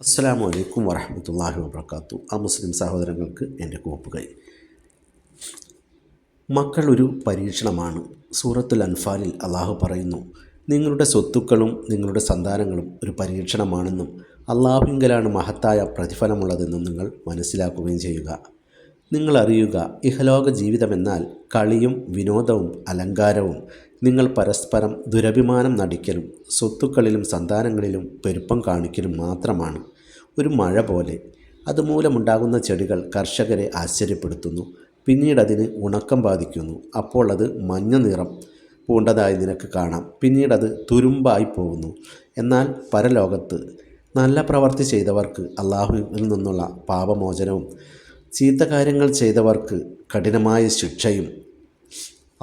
അസ്സാം വലൈക്കും വരഹമത്തല്ലാഹി വാബർക്കാത്തു ആ മുസ്ലിം സഹോദരങ്ങൾക്ക് എന്റെ കോപ്പുകൈ. മക്കൾ ഒരു പരീക്ഷണമാണ്. സൂറത്തുൽ അൻഫാലിൽ അള്ളാഹു പറയുന്നു നിങ്ങളുടെ സ്വത്തുക്കളും നിങ്ങളുടെ സന്താനങ്ങളും ഒരു പരീക്ഷണമാണെന്നും അള്ളാഹുങ്കലാണ് മഹത്തായ പ്രതിഫലമുള്ളതെന്നും നിങ്ങൾ മനസ്സിലാക്കുകയും ചെയ്യുക. നിങ്ങൾ അറിയുക ഇഹലോക ജീവിതമെന്നാൽ കളിയും വിനോദവും അലങ്കാരവും നിങ്ങൾ പരസ്പരം ദുരഭിമാനം നടിക്കലും സ്വത്തുക്കളിലും സന്താനങ്ങളിലും പെരുപ്പം കാണിക്കലും മാത്രമാണ്. ഒരു മഴ പോലെ. അതുമൂലമുണ്ടാകുന്ന ചെടികൾ കർഷകരെ ആശ്ചര്യപ്പെടുത്തുന്നു. പിന്നീട് അതിന് ഉണക്കം ബാധിക്കുന്നു. അപ്പോൾ അത് മഞ്ഞ നിറം പൂണ്ടതായി നിനക്ക് കാണാം. പിന്നീട് അത് തുരുമ്പായി പോകുന്നു. എന്നാൽ പരലോകത്ത് നല്ല പ്രവർത്തി ചെയ്തവർക്ക് അള്ളാഹുവിൽ നിന്നുള്ള പാപമോചനവും ചീത്ത കാര്യങ്ങൾ ചെയ്തവർക്ക് കഠിനമായ ശിക്ഷയും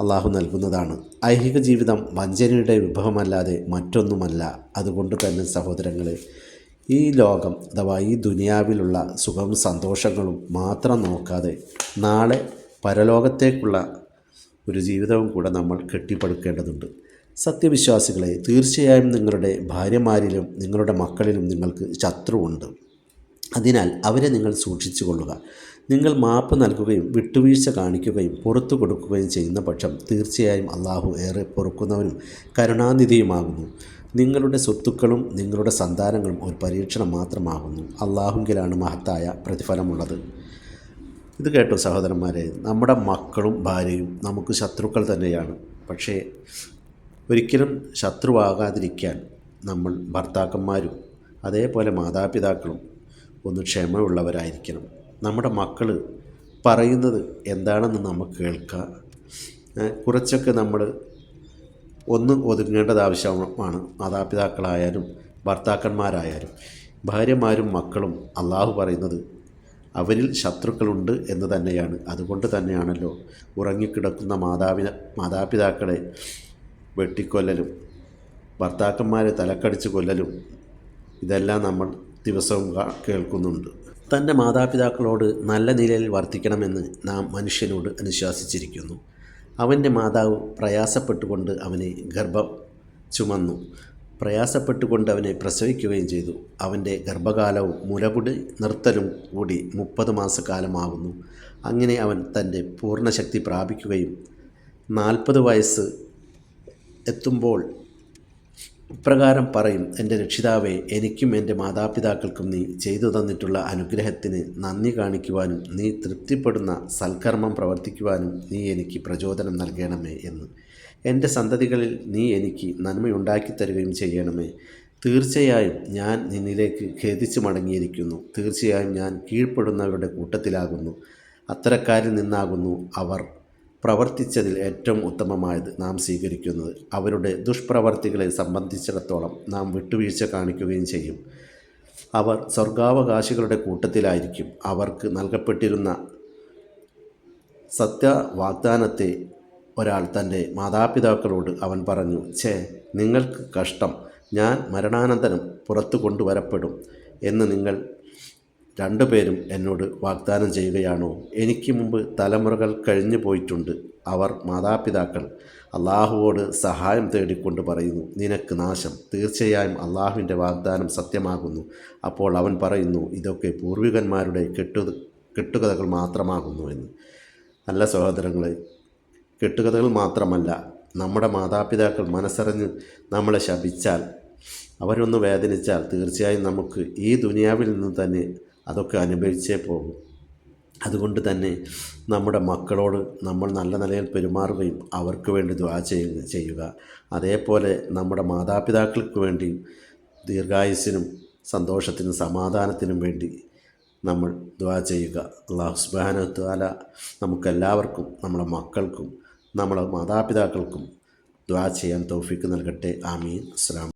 അള്ളാഹു നൽകുന്നതാണ്. ഐഹിക ജീവിതം വഞ്ചനയുടെ വിഭവമല്ലാതെ മറ്റൊന്നുമല്ല. അതുകൊണ്ട് തന്നെ സഹോദരങ്ങളെ ഈ ലോകം അഥവാ ഈ ദുനിയാവിലുള്ള സുഖവും സന്തോഷങ്ങളും മാത്രം നോക്കാതെ നാളെ പരലോകത്തേക്കുള്ള ഒരു ജീവിതവും കൂടെ നമ്മൾ കെട്ടിപ്പടുക്കേണ്ടതുണ്ട്. സത്യവിശ്വാസികളെ തീർച്ചയായും നിങ്ങളുടെ ഭാര്യമാരിലും നിങ്ങളുടെ മക്കളിലും നിങ്ങൾക്ക് ശത്രുവുണ്ട്. അതിനാൽ അവരെ നിങ്ങൾ സൂക്ഷിച്ചു കൊള്ളുക നിങ്ങൾ മാപ്പ് നൽകുകയും വിട്ടുവീഴ്ച കാണിക്കുകയും പുറത്തു കൊടുക്കുകയും ചെയ്യുന്ന പക്ഷം തീർച്ചയായും അള്ളാഹു ഏറെ പൊറുക്കുന്നവനും കരുണാനിധിയുമാകുന്നു. നിങ്ങളുടെ സ്വത്തുക്കളും നിങ്ങളുടെ സന്താനങ്ങളും ഒരു പരീക്ഷണം മാത്രമാകുന്നു. അള്ളാഹുങ്കിലാണ് മഹത്തായ പ്രതിഫലമുള്ളത്. ഇത് കേട്ടോ സഹോദരന്മാരെ നമ്മുടെ മക്കളും ഭാര്യയും നമുക്ക് ശത്രുക്കൾ തന്നെയാണ്. പക്ഷേ ഒരിക്കലും ശത്രുവാകാതിരിക്കാൻ നമ്മൾ ഭർത്താക്കന്മാരും അതേപോലെ മാതാപിതാക്കളും ഒന്ന് ക്ഷമയുള്ളവരായിരിക്കണം. നമ്മുടെ മക്കൾ പറയുന്നത് എന്താണെന്ന് നമുക്ക് കേൾക്കാം. കുറച്ചൊക്കെ നമ്മൾ ഒന്ന് ഒതുങ്ങേണ്ടത് ആവശ്യമാണ്. മാതാപിതാക്കളായാലും ഭർത്താക്കന്മാരായാലും ഭാര്യമാരും മക്കളും അള്ളാഹു പറയുന്നത് അവരിൽ ശത്രുക്കളുണ്ട് എന്ന് തന്നെയാണ്. അതുകൊണ്ട് തന്നെയാണല്ലോ ഉറങ്ങിക്കിടക്കുന്ന മാതാപിത മാതാപിതാക്കളെ വെട്ടിക്കൊല്ലലും ഭർത്താക്കന്മാരെ തലക്കടിച്ച് കൊല്ലലും ഇതെല്ലാം നമ്മൾ ദിവസവും കേൾക്കുന്നുണ്ട്. തന്റെ മാതാപിതാക്കളോട് നല്ല നിലയിൽ വർത്തിക്കണമെന്ന് നാം മനുഷ്യനോട് അനുശാസിച്ചിരിക്കുന്നു. അവന്റെ മാതാവ് പ്രയാസപ്പെട്ടുകൊണ്ട് അവനെ ഗർഭം ചുമന്നു. പ്രയാസപ്പെട്ടുകൊണ്ട് അവനെ പ്രസവിക്കുകയും ചെയ്തു. അവന്റെ ഗർഭകാലവും മുലകുടി നിർത്തലും കൂടി മുപ്പത് മാസക്കാലമാകുന്നു അങ്ങനെ അവൻ തന്റെ പൂർണശക്തി പ്രാപിക്കുകയും നാൽപ്പത് വയസ്സ് എത്തുമ്പോൾ ഇപ്രകാരം പറയും എന്റെ രക്ഷിതാവെ എനിക്കും എന്റെ മാതാപിതാക്കൾക്കും നീ ചെയ്തു തന്നിട്ടുള്ള അനുഗ്രഹത്തിന് നന്ദി കാണിക്കുവാനും നീ തൃപ്തിപ്പെടുന്ന സൽക്കർമ്മം പ്രവർത്തിക്കുവാനും നീ എനിക്ക് പ്രചോദനം നൽകണമേ എന്ന്. എന്റെ സന്തതികളിൽ നീ എനിക്ക് നന്മയുണ്ടാക്കി തരികയും ചെയ്യണമേ. തീർച്ചയായും ഞാൻ നിന്നിലേക്ക് ഖേദിച്ചു മടങ്ങിയിരിക്കുന്നു. തീർച്ചയായും ഞാൻ കീഴ്പ്പെടുന്നവരുടെ കൂട്ടത്തിലാകുന്നു. അത്തരക്കാരിൽ നിന്നാകുന്നു അവർ. പ്രവർത്തിച്ചതിൽ ഏറ്റവും ഉത്തമമായത് നാം സ്വീകരിക്കുന്നത്. അവരുടെ ദുഷ്പ്രവർത്തികളെ സംബന്ധിച്ചിടത്തോളം നാം വിട്ടുവീഴ്ച കാണിക്കുകയും ചെയ്യും. അവർ സ്വർഗാവകാശികളുടെ കൂട്ടത്തിലായിരിക്കും. അവർക്ക് നൽകപ്പെട്ടിരുന്ന സത്യവാഗ്ദാനത്തെ ഒരാൾ തന്റെ മാതാപിതാക്കളോട് അവൻ പറഞ്ഞു ഛേ നിങ്ങൾക്ക് കഷ്ടം. ഞാൻ മരണാനന്തരം പുറത്തു കൊണ്ടുവരപ്പെടും എന്ന് നിങ്ങൾ രണ്ടുപേരും എന്നോട് വാഗ്ദാനം ചെയ്യുകയാണോ? എനിക്ക് മുമ്പ് തലമുറകൾ കഴിഞ്ഞു പോയിട്ടുണ്ട്. അവർ മാതാപിതാക്കൾ. അള്ളാഹുവോട് സഹായം തേടിക്കൊണ്ട് പറയുന്നു നിനക്ക് നാശം. തീർച്ചയായും അള്ളാഹുവിന്റെ വാഗ്ദാനം സത്യമാകുന്നു. അപ്പോൾ അവൻ പറയുന്നു ഇതൊക്കെ പൂർവികന്മാരുടെ കെട്ടു കെട്ടുകഥകൾ മാത്രമാകുന്നു എന്ന്. നല്ല സഹോദരങ്ങളെ കെട്ടുകഥകൾ മാത്രമല്ല നമ്മുടെ മാതാപിതാക്കൾ മനസ്സറിഞ്ഞ് നമ്മളെ ശപിച്ചാൽ അവരൊന്ന് വേദനിച്ചാൽ തീർച്ചയായും നമുക്ക് ഈ ദുനിയാവിൽ നിന്ന് തന്നെ അതൊക്കെ അനുഭവിച്ചേ പോകും. അതുകൊണ്ട് തന്നെ നമ്മുടെ മക്കളോട് നമ്മൾ നല്ല നിലയിൽ പെരുമാറുകയും അവർക്ക് വേണ്ടി ദ്വാ ചെയ്യുക ചെയ്യുക. അതേപോലെ നമ്മുടെ മാതാപിതാക്കൾക്ക് വേണ്ടി ദീർഘായുസിനും സന്തോഷത്തിനും സമാധാനത്തിനും വേണ്ടി നമ്മൾ ദ്വാ ചെയ്യുക. അള്ളാഹു സുബാനത്താല നമുക്കെല്ലാവർക്കും നമ്മുടെ മക്കൾക്കും നമ്മുടെ മാതാപിതാക്കൾക്കും ദ്വാ ചെയ്യാൻ തൗഫീക്ക് നൽകട്ടെ. ആമീൻ. അസ്സാം